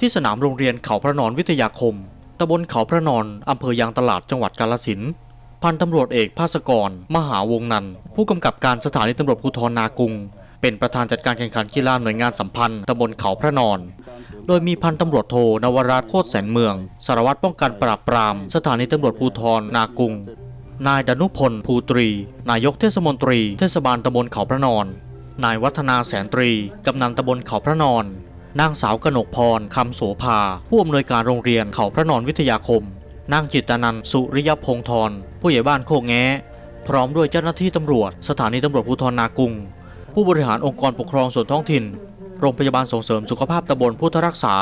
ที่สนามโรงเรียนเขาพระนอนวิทยาคม ตำบลเขาพระนอน อำเภอยางตลาดจังหวัดกาฬสินพันตำรวจเอกภาสกร มหาวงนันผู้กำกับการสถานีตำรวจภูธรนากุง เป็นประธานจัดการแข่งขันกีฬาหน่วยงานสัมพันธ์ตำบลเขาพระนอน โดยมีพันตำรวจโทนวรัตน์โคตรแสนเมือง สารวัตรป้องกันปราบปราม สถานีตำรวจภูธรนากุง นายดนุพลภูตรี นายกเทศมนตรี เทศบาลตำบลเขาพระนอน นายวัฒนาแสนตรี กำนันตำบลเขาพระนอน นางสาวกนกพรคำโสภา ผู้อำนวยการโรงเรียนเขาพระนอนวิทยาคม นางจิตนันสุริยพงธรผู้ใหญ่บ้านโคกแง้พร้อมด้วยเจ้าหน้าที่ตำรวจ สถานีตำรวจภูธรนากุง ผู้บริหารองค์กรปกครองส่วนท้องถิ่น โรงพยาบาลส่งเสริมสุขภาพตำบลพุทธรักษา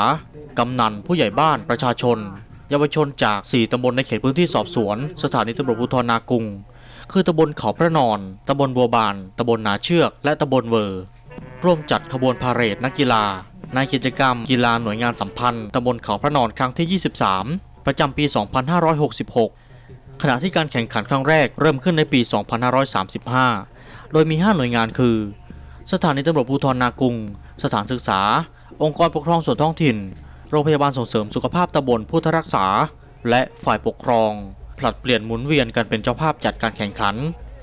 กำนันผู้ใหญ่บ้านประชาชน เยาวชนจาก 4 ตำบลในเขตพื้นที่สอบสวน สถานีตำรวจภูธรนากุง คือตำบลเขาพระนอน ตำบลบัวบาน ตำบลนาเชือก และตำบลเวอร์ร่วมจัดขบวนพาเหรดนักกีฬา ในกิจกรรมกีฬาหน่วยงานสัมพันธ์ตำบลเขาพระนอนครั้งที่ 23 ประจำปี 2566 ขณะที่การแข่งขันครั้งแรกเริ่มขึ้นในปี 2535 โดยมี 5 หน่วยงานคือ สถานีตำรวจภูธรนากุง สถานศึกษา องค์กรปกครองส่วนท้องถิ่น โรงพยาบาลส่งเสริมสุขภาพตำบลพุทธรักษา และฝ่ายปกครอง ผลัดเปลี่ยนหมุนเวียนกันเป็นเจ้าภาพจัดการแข่งขัน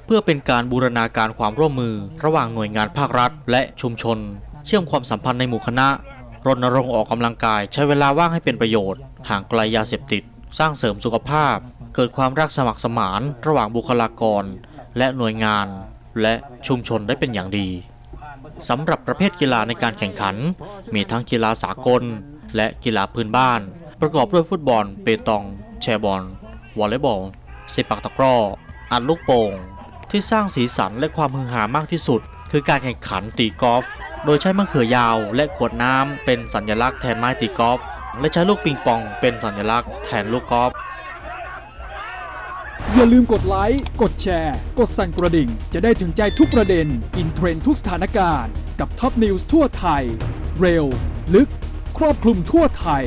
เพื่อเป็นการบูรณาการความร่วมมือ ระหว่างหน่วยงานภาครัฐ และชุมชน เชื่อมความสัมพันธ์ในหมู่คณะ รณรงค์ออกกำลังกาย ใช้เวลาว่างให้เป็นประโยชน์ ห่างไกลยาเสพติด สร้างเสริมสุขภาพ เกิดความรักสมัครสมาน ระหว่างบุคลากร และหน่วยงาน และชุมชนได้เป็นอย่างดีสำหรับประเภทกีฬาในการแข่งขัน มีทั้งกีฬาสากล และกีฬาพื้นบ้าน ประกอบด้วยฟุตบอล เปตอง แชร์บอล วอลเลย์บอลเซปักตะกร้อ อัดลูกโป่ง ที่สร้างสีสันและความฮือฮามากที่สุด คือการแข่งขันตีกอล์ฟ โดยใช้มะเขือยาวและขวดน้ำเป็นสัญลักษณ์แทนไม้ตีกอล์ฟและใช้ลูกปิงปองเป็นสัญลักษณ์แทนลูกกอล์ฟอย่าลืมกดไลค์ กดแชร์ กดสั่นกระดิ่ง จะได้ถึงใจทุกประเด็น อินเทรนทุกสถานการณ์ กับท็อปนิวส์ทั่วไทย เร็ว ลึก ครอบคลุมทั่วไทย